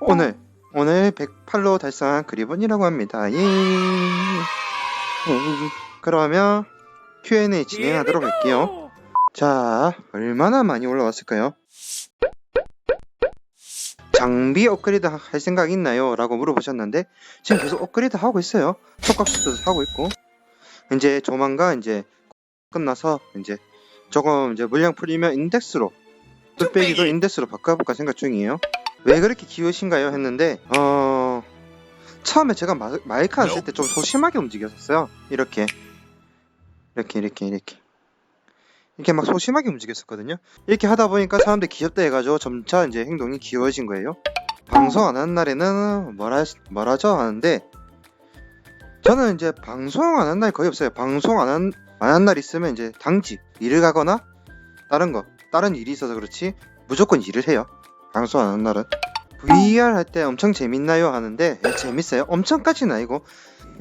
오늘 오늘 108로 달성한 그리본이라고 합니다. 예. 어, 그러면 Q&A 진행하도록 할게요. 자, 얼마나 많이 올라왔을까요? 장비 업그레이드 하- 할 생각 있나요? 라고 물어보셨는데 지금 계속 업그레이드 하고 있어요. 촉각수도 하고 있고 이제 조만간 이제 끝나서 이제 조금 이제 물량 풀리면 인덱스로 뚝배기도 인덱스로 바꿔볼까 생각 중이에요. 왜 그렇게 기우신가요? 했는데 어 처음에 제가 마, 마이크 안 쓸 때 좀 소심하게 움직였었어요. 이렇게 이렇게 이렇게 이렇게 이렇게 막 소심하게 움직였었거든요. 이렇게 하다 보니까 사람들이 귀엽다 해가지고 점차 이제 행동이 귀여워진 거예요. 방송 안 하는 날에는 뭐라 뭐라죠 하는데 저는 이제 방송 안한날 거의 없어요. 방송 안 한 안 한 날 있으면 이제 당직 일을 가거나 다른 거 다른 일이 있어서 그렇지 무조건 일을 해요. 방송 안 한 날은 VR 할 때 엄청 재밌나요 하는데 예, 재밌어요. 엄청까지는 아니고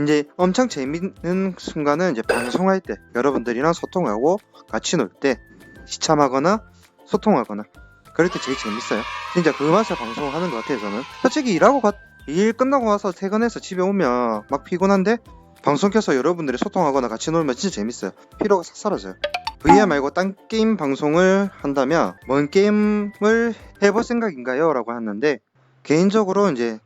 이제 엄청 재밌는 순간은 이제 방송할 때 여러분들이랑 소통하고 같이 놀 때 시참하거나 소통하거나 그럴 때 제일 재밌어요. 진짜 그 맛에 방송하는 것 같아요 저는. 솔직히 일하고 가, 일 끝나고 와서 퇴근해서 집에 오면 막 피곤한데 방송 켜서 여러분들이 소통하거나 같이 놀면 진짜 재밌어요. 피로가 싹 사라져요. VR 말고 딴 게임 방송을 한다면 뭔 게임을 해볼 생각인가요? 라고 하는데 개인적으로 이제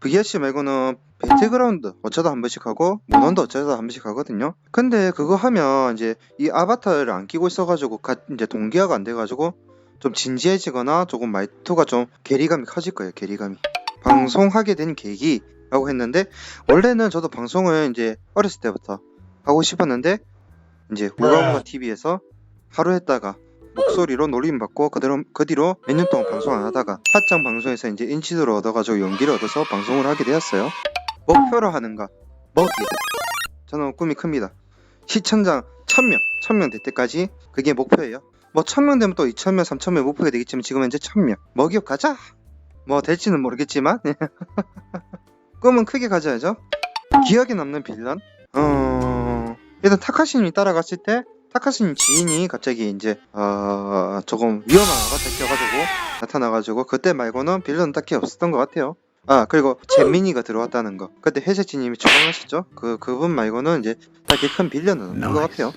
VRC 말고는 배틀그라운드 어쩌다 한 번씩 하고 모넌도 어쩌다 한 번씩 하거든요. 근데 그거 하면 이제 이 아바타를 안 끼고 있어가지고 가, 이제 동기화가 안 돼가지고 좀 진지해지거나 조금 말투가 좀 괴리감이 커질 거예요. 괴리감이. 방송하게 된 계기라고 했는데 원래는 저도 방송을 이제 어렸을 때부터 하고 싶었는데 이제 우가우가 TV에서 하루 했다가 목소리로 놀림 받고 그대로 그 뒤로 몇 년 동안 방송 안 하다가 팟짱 방송에서 이제 인지도를 얻어가지고 용기를 얻어서 방송을 하게 되었어요. 목표로 하는 거 먹이. 저는 꿈이 큽니다. 시청자 1000명, 1000명 될 때까지 그게 목표예요. 뭐 1000명 되면 또 2000명, 3000명 목표가 되겠지만 지금 현재 1000명. 먹이업 가자. 뭐 될지는 모르겠지만 꿈은 크게 가져야죠. 기억에 남는 빌런? 어 일단 타카시님이 따라갔을 때 타카시님 지인이 갑자기 이제 어 조금 위험한 아바타 껴가지고 나타나가지고 그때 말고는 빌런 딱히 없었던 것 같아요. 아 그리고 잼민이가 들어왔다는 거 그때 회색지님이 추방하셨죠? 그 그분 말고는 이제 딱히 큰 빌런은 없는 것 같아요.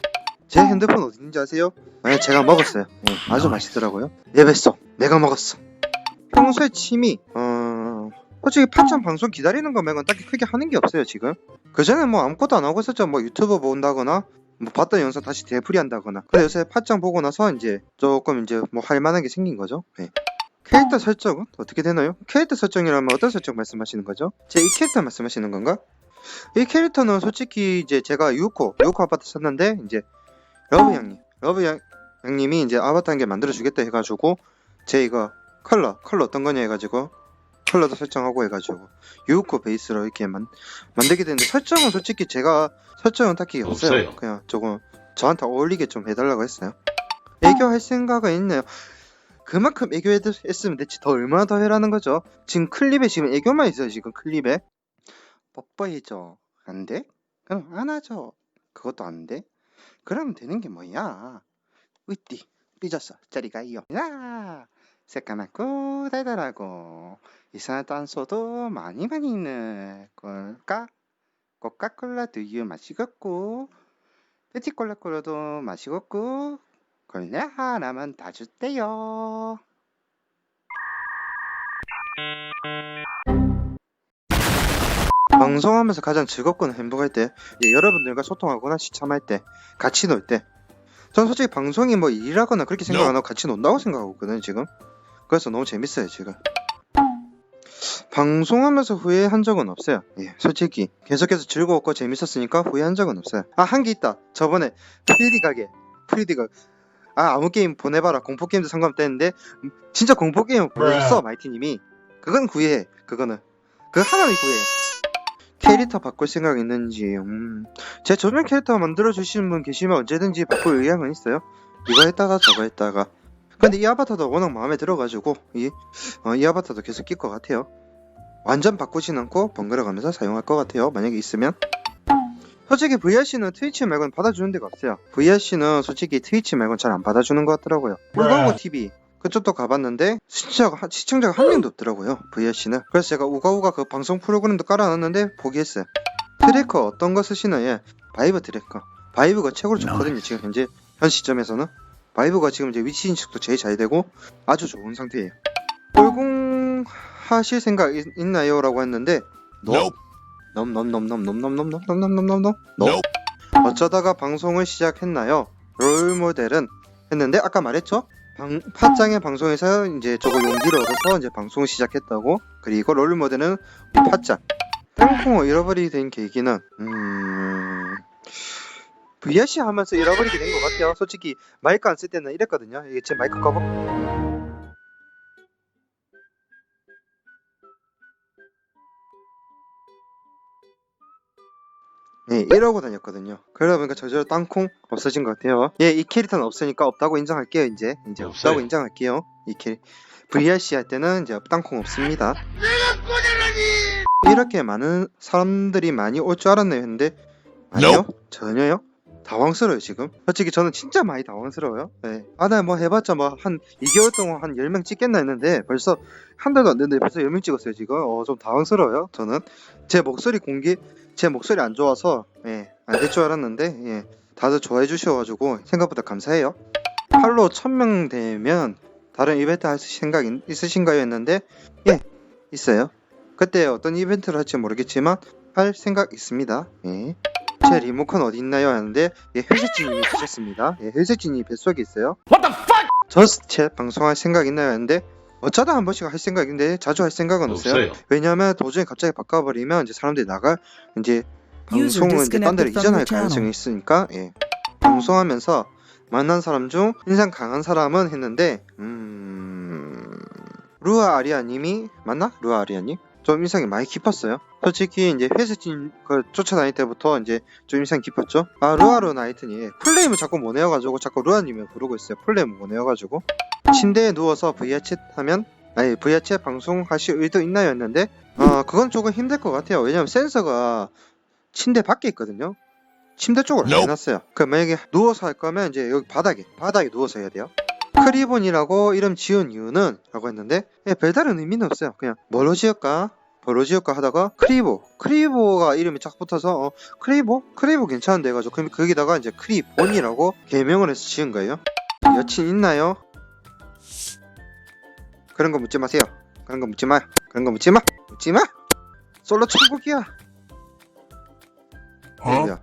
제 핸드폰 어디 있는지 아세요? 네, 제가 먹었어요. 네, 아주 맛있더라고요. 예배송 내가 먹었어. 평소에 취미 어 솔직히 팟짱 방송 기다리는 거 말고는 딱히 크게 하는 게 없어요 지금. 그 전에 뭐 아무것도 안 하고 있었죠. 뭐 유튜브 본다거나 뭐 봤던 영상 다시 되풀이 한다거나. 근데 요새 팟짱 보고 나서 이제 조금 이제 뭐 할 만한 게 생긴 거죠. 네. 캐릭터 설정은 어떻게 되나요? 캐릭터 설정이라면 어떤 설정 말씀하시는 거죠? 제 이 캐릭터 말씀하시는 건가? 이 캐릭터는 솔직히 이제 제가 유코, 유코 아파트 썼는데 이제 러브 양님, 러브 양, 양님이 이제 아바타 한 개 만들어 주겠다 해가지고 제 이거 컬러, 컬러 어떤 거냐 해가지고 컬러도 설정하고 해가지고 유코 베이스로 이렇게 만, 만들게 되는데 설정은 솔직히 제가 설정은 딱히 없어요. 없어요. 그냥 조금 저한테 어울리게 좀 해달라고 했어요. 애교할 생각은 있네요. 그만큼 애교했으면 대체 더 얼마나 더 해라는 거죠. 지금 클립에 지금 애교만 있어요. 지금 클립에 뽀뽀해줘. 안 돼? 그럼 안아줘. 그것도 안 돼? 그러면 되는 게 뭐야? 으띠 삐졌어. 저리 가요. 야 새까맣고 달달하고 이상한 단소도 많이 많이 있는 걸까? 코카콜라 두유 마시겠고 페티콜라콜라도 마시겠고 걸레 하나만 다 주대요. 방송하면서 가장 즐겁거나 행복할 때 이제 여러분들과 소통하거나 시참할 때 같이 놀 때 전 솔직히 방송이 뭐 일하거나 그렇게 생각 안 하고 같이 논다고 생각하거든요 지금 그래서 너무 재밌어요 지금 방송하면서 후회한 적은 없어요. 예 솔직히 계속해서 즐거웠고 재밌었으니까 후회한 적은 없어요. 아 한 게 있다. 저번에 프리디 가게 프리디 가게 아 아무 게임 보내봐라. 공포 게임도 상관없다 했는데 음, 진짜 공포 게임 보냈어 마이티님이. 그건 후회해 그거는. 그 하나는 후회해. 캐릭터 바꿀 생각 있는지 음, 제 전용 캐릭터 만들어 주시는 분 계시면 언제든지 바꿀 의향은 있어요. 이거 했다가 저거 했다가. 근데 이 아바타도 워낙 마음에 들어가지고 이, 어, 이 아바타도 계속 낄 것 같아요 완전 바꾸진 않고 번갈아 가면서 사용할 것 같아요. 만약에 있으면. 솔직히 VRC는 트위치 말고는 받아주는 데가 없어요. VRC는 솔직히 트위치 말고는 잘 안 받아주는 것 같더라고요. 물광고 TV 그쪽도 가봤는데 시청자가 한- 시청자가 한 명도 없더라고요 VRC는. 그래서 제가 우가우가 그 방송 프로그램도 깔아놨는데 포기했어요. 트래커 어떤 거 쓰시나요? 예, 바이브 트래커. 바이브가 최고로 좋거든요 지금 현재 현 시점에서는. 바이브가 지금 이제 위치 인식도 제일 잘 되고 아주 좋은 상태예요. 꼴공 하실 생각 있, 있나요? 라고 했는데 Nope. 넘넘넘넘넘넘넘넘넘넘넘넘 Nope. 어쩌다가 방송을 시작했나요? 롤 모델은 했는데 아까 말했죠? 방, 팟짱의 방송에서 이제 저거 용기를 얻어서 이제 방송을 시작했다고 그리고 롤 모델은 우리 팟짱 땅콩을 잃어버리게 된 계기는 음... VRC 하면서 잃어버리게 된 것 같아요 솔직히 마이크 안 쓸 때는 이랬거든요 이게 제 마이크 커버 네, 이러고 다녔거든요. 그러다 보니까 저절로 땅콩 없어진 것 같아요. 예, 이 캐릭터는 없으니까 없다고 인정할게요, 이제. 이제 없다고 없어요. 인정할게요. 이캐 VRC 할 때는 이제 땅콩 없습니다. 이렇게 많은 사람들이 많이 올 줄 알았나요? 했는데 아니요, 전혀요. 당황스러워요 지금 솔직히 저는 진짜 많이 당황스러워요 네. 아나 뭐 해봤자 뭐 한 2개월 동안 한 10명 찍겠나 했는데 벌써 한 달도 안 됐는데 벌써 10명 찍었어요 지금 어, 좀 당황스러워요 저는 제 목소리 공개 제 목소리 안 좋아서 예, 안 될 줄 알았는데 예, 다들 좋아해 주셔가지고 생각보다 감사해요. 팔로 1000명 되면 다른 이벤트 할 생각 있- 있으신가요? 했는데 예 있어요. 그때 어떤 이벤트를 할지 모르겠지만 할 생각 있습니다. 예. 제 리모컨 어디 있나요? 하는데 예, 회색진님이 주셨습니다. 예, 회색진이 뱃속에 있어요. What the fuck? 저스트 방송할 생각 있나요? 하는데 어쩌다 한 번씩 할 생각인데 자주 할 생각은 없어요. 없어요. 왜냐면 도중에 갑자기 바꿔버리면 이제 사람들이 나갈 이제 방송을 이제 딴 데로 이전할. 가능성이 있으니까 예. 방송하면서 만난 사람 중 인상 강한 사람은 했는데 음 루아 아리아님이 맞나? 루아 아리아님? 좀 인상이 많이 깊었어요. 솔직히 이제 회색진 그 쫓아다닐 때부터 이제 좀 인상 깊었죠? 아 루아루 나이트니. 플레임을 자꾸 못 내어가지고 자꾸 루아님을 부르고 있어요. 플레임을 못 내어가지고 침대에 누워서 VR챗 하면 아니 VR챗 방송하실 의도 있나요? 했는데 어 그건 조금 힘들 것 같아요. 왜냐면 센서가 침대 밖에 있거든요. 침대 쪽으로 안 Nope. 해놨어요. 그 만약에 누워서 할 거면 이제 여기 바닥에 바닥에 누워서 해야 돼요. 크리본이라고 이름 지은 이유는 라고 했는데 예, 별다른 의미는 없어요. 그냥 뭘로 지을까? 뭐로 지을까 하다가 크리보 크리보가 이름이 쫙 붙어서 어, 크리보? 크리보 괜찮은데 해가지고 그럼 거기다가 이제 크리본이라고 개명을 해서 지은 거예요. 여친 있나요? 그런 거 묻지 마세요. 그런 거 묻지 마. 그런 거 묻지 마. 묻지 마. 솔로 천국이야. 뭐야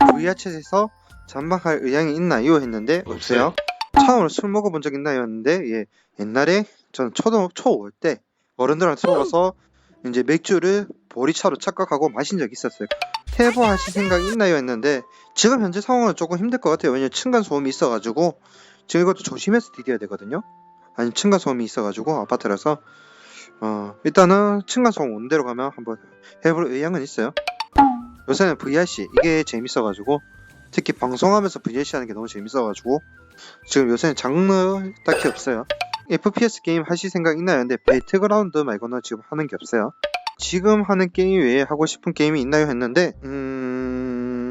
VR챗에서 잠방할 의향이 있나요? 했는데 없어요. 처음으로 술 먹어본 적 있나요? 했는데 예. 옛날에 저는 초등 초5 때 어른들한테 속아서 이제 맥주를 보리차로 착각하고 마신 적이 있었어요. 태보 하실 생각 있나요? 했는데 지금 현재 상황은 조금 힘들 것 같아요. 왜냐면 층간 소음이 있어가지고 지금 이것도 조심해서 디뎌야 되거든요. 아니 층간 소음이 있어가지고 아파트라서 어 일단은 층간 소음 온 데로 가면 한번 해볼 의향은 있어요. 요새는 VRC 이게 재밌어가지고 특히 방송하면서 VRC 하는 게 너무 재밌어가지고 지금 요새는 장르 딱히 없어요. FPS 게임 하실 생각 있나요? 근데 배틀그라운드 말고는 지금 하는 게 없어요. 지금 하는 게임 외에 하고 싶은 게임이 있나요? 했는데 음...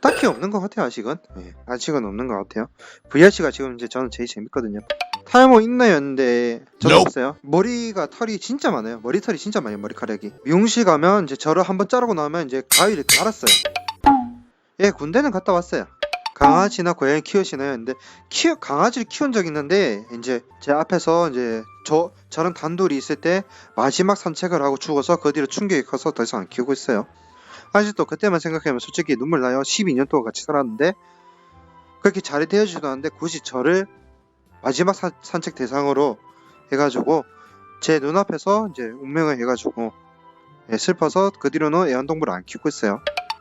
딱히 없는 것 같아요 아직은 네, 아직은 없는 것 같아요 VRC가 지금 이제 저는 제일 재밌거든요 탈모 있나요? 했는데 저는 Nope. 없어요 머리가 털이 진짜 많아요 머리털이 진짜 많아요 머리카락이 미용실 가면 이제 저를 한번 자르고 나면 이제 가위를 갈았어요 예 군대는 갔다 왔어요 강아지나 고양이 키우시나요? 근데 키우 강아지를 키운 적 있는데 이제 제 앞에서 이제 저 저랑 단둘이 있을 때 마지막 산책을 하고 죽어서 그 뒤로 충격이 커서 더 이상 안 키우고 있어요. 아직도 그때만 생각하면 솔직히 눈물 나요. 12년 동안 같이 살았는데 그렇게 잘 대해주지도 않는데 굳이 저를 마지막 산, 산책 대상으로 해가지고 제 눈앞에서 이제 운명을 해가지고 예, 슬퍼서 그 뒤로는 애완동물을 안 키우고 있어요.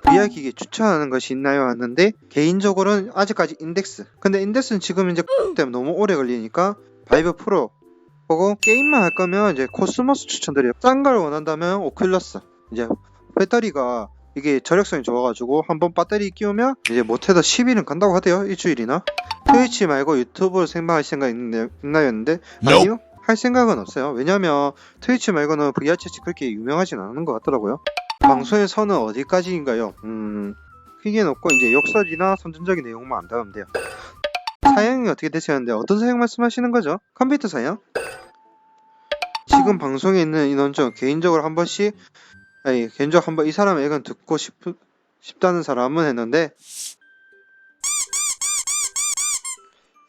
VR 기기 추천하는 것이 있나요? 하는데 개인적으로는 아직까지 인덱스. 근데 인덱스는 지금 이제 때문에 너무 오래 걸리니까 바이브 프로 보고 게임만 할 거면 이제 코스모스 추천드려요. 싼 걸 원한다면 오큘러스. 이제 배터리가 이게 저력성이 좋아가지고 한번 배터리 끼우면 이제 못해도 10일은 간다고 하대요. 일주일이나. 트위치 말고 유튜브로 생방할 생각 있나요? 있나요? 했는데. 아니요. 할 생각은 없어요. 왜냐면 트위치 말고는 VR 채치 그렇게 유명하진 않은 것 같더라고요. 선은 어디까지인가요? 음, 크게 놓고 이제 역설이나 선전적인 내용만 안 담으면 돼요. 사양이 어떻게 되시는데 어떤 사양 말씀하시는 거죠? 컴퓨터 사양? 지금 방송에 있는 인원 중 개인적으로 한 번씩 아니 개인적으로 한 번 이 사람 의견 듣고 싶, 싶다는 사람은 했는데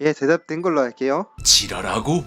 예 대답된 걸로 할게요. 지랄하고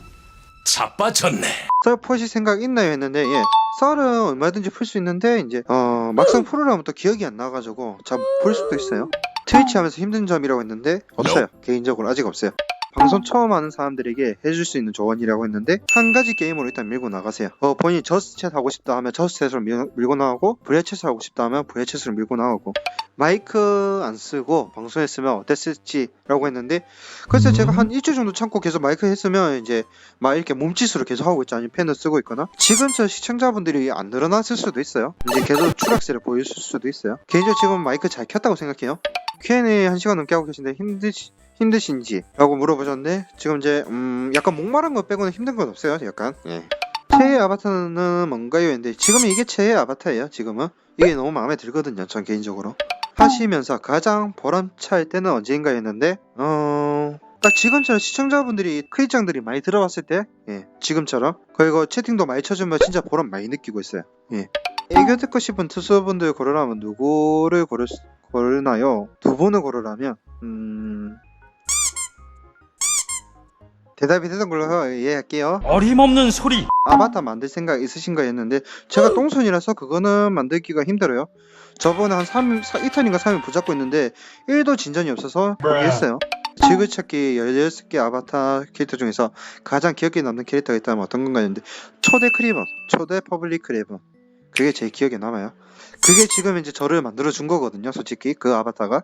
자빠졌네. 썰 푸실 생각 있나요 했는데 예 썰은 얼마든지 풀 수 있는데 이제 어 막상 풀으려면 또 기억이 안 나가지고 잘볼 수도 있어요. 트위치 하면서 힘든 점이라고 했는데 없어요. 개인적으로 아직 없어요 방송 처음 하는 사람들에게 해줄 수 있는 조언이라고 했는데 한 가지 게임으로 일단 밀고 나가세요. 어 본인이 저스챗 하고 싶다 하면 저스챗으로 밀, 밀고 나가고 VHS 하고 싶다 하면 VHS로 밀고 나가고. 마이크 안 쓰고 방송했으면 어땠을지라고 했는데 글쎄 제가 한 일주일 정도 참고 계속 마이크 했으면 이제 막 이렇게 몸짓으로 계속 하고 있지 아니면 펜을 쓰고 있거나? 지금처럼 시청자분들이 안 늘어났을 수도 있어요. 이제 계속 추락세를 보였을 수도 있어요. 개인적으로 지금 마이크 잘 켰다고 생각해요? Q&A 한 시간 넘게 하고 계신데 힘드시, 힘드신지 라고 물어보셨는데 지금 이제 음 약간 목마른 거 빼고는 힘든 건 없어요 약간 예. 최애 아바타는 뭔가요? 했는데 지금은 이게 최애 아바타예요 지금은 이게 너무 마음에 들거든요 전 개인적으로 하시면서 가장 보람찰 때는 언제인가 했는데 어... 딱 지금처럼 시청자분들이 크리장들이 많이 들어왔을 때 예, 지금처럼 그리고 채팅도 많이 쳐주면 진짜 보람 많이 느끼고 있어요 예. 애교 듣고 싶은 투수분들 고르라면 누구를 수- 고르나요? 두 분을 고르라면 음... 대답이 되던 걸로 이해할게요 어림없는 소리. 아바타 만들 생각 있으신가 했는데 제가 똥손이라서 그거는 만들기가 힘들어요. 저번에 한 3일, 2탄인가 3일 붙잡고 있는데 1도 진전이 없어서 포기했어요. 지그찾기 16개 아바타 캐릭터 중에서 가장 기억에 남는 캐릭터가 있다면 어떤 건가 했는데 초대 크리번, 초대 퍼블릭 크리번 그게 제일 기억에 남아요. 그게 지금 이제 저를 만들어 준 거거든요. 솔직히 그 아바타가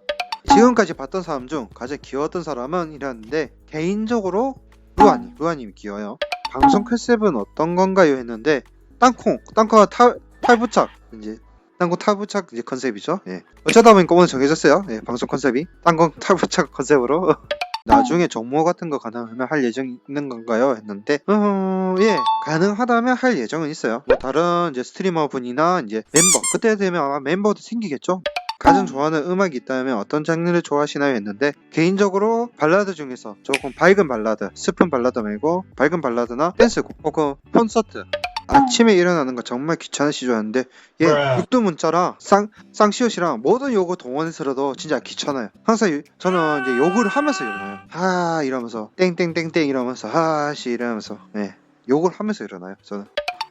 지금까지 봤던 사람 중 가장 귀여웠던 사람은 이랬는데 개인적으로 루아님, 루아님이 귀여워요. 방송 컨셉은 어떤 건가요? 했는데 땅콩, 땅콩 탈 탈부착 이제 땅콩 탈부착 이제 컨셉이죠. 예. 어쩌다 보니까 오늘 정해졌어요. 예, 방송 컨셉이 땅콩 탈부착 컨셉으로. 나중에 정모 같은 거 가능하면 할 예정 있는 건가요? 했는데 어, 예 가능하다면 할 예정은 있어요. 뭐 다른 이제 스트리머 분이나 이제 멤버 그때 되면 아마 멤버도 생기겠죠. 가장 좋아하는 음악이 있다면 어떤 장르를 좋아하시나요? 했는데 개인적으로 발라드 중에서 조금 밝은 발라드, 슬픈 발라드 말고 밝은 발라드나 댄스곡 혹은 콘서트. 아침에 일어나는 거 정말 귀찮으시죠 하는데 예 Bruh. 육두문자랑 쌍 쌍시옷이랑 모든 요거 동원해서라도 진짜 귀찮아요. 항상 유- 저는 이제 욕을 하면서 일어나요. 하 이러면서 땡땡땡땡 이러면서 하씨 이러면서. 예 욕을 하면서 일어나요 저는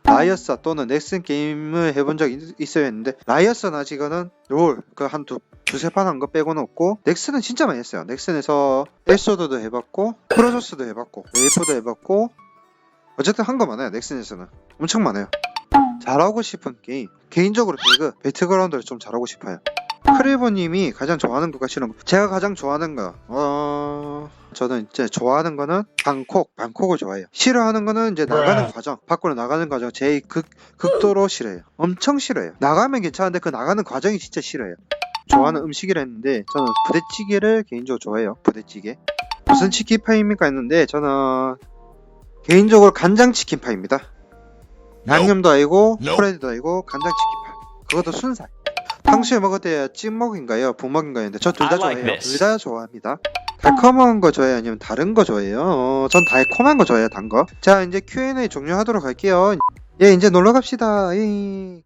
라이어스 또는 넥슨 게임을 해본 적 있, 있어야 했는데 라이어스는 아직은 롤그한두 두세 판 한 거 빼고는 없고 넥슨은 진짜 많이 했어요. 넥슨에서 에소드도 해봤고 프로조스도 해봤고 웨이프도 해봤고 어쨌든 한 거 많아요 넥슨에서는. 엄청 많아요. 잘하고 싶은 게임. 개인적으로 배그 배틀그라운드를 좀 잘하고 싶어요 크리버님이 가장 좋아하는 것과 싫은 거 제가 가장 좋아하는 거. 어... 저는 이제 좋아하는 거는 방콕 방콕을 좋아해요. 싫어하는 거는 이제 나가는 Bruh. 과정 밖으로 나가는 과정 제일 극, 극도로 싫어요. 엄청 싫어요. 나가면 괜찮은데 그 나가는 과정이 진짜 싫어요. 좋아하는 음식이라 했는데 저는 부대찌개를 개인적으로 좋아해요. 부대찌개. 무슨 치킨파입니까? 했는데 저는 개인적으로 간장 치킨파입니다. 양념도 아니고. 프라이드도 아니고 간장 치킨파 그것도 순살 탕수육 먹을 때 찐먹인가요? 부먹인가요 했는데 저 둘 다 I like 좋아해요. this. 둘 다 좋아합니다. 달콤한 거 좋아해요? 아니면 다른 거 좋아해요? 어, 전 달콤한 거 좋아해요 단 거 자 이제 Q&A 종료하도록 할게요. 예 이제 놀러 갑시다. 예.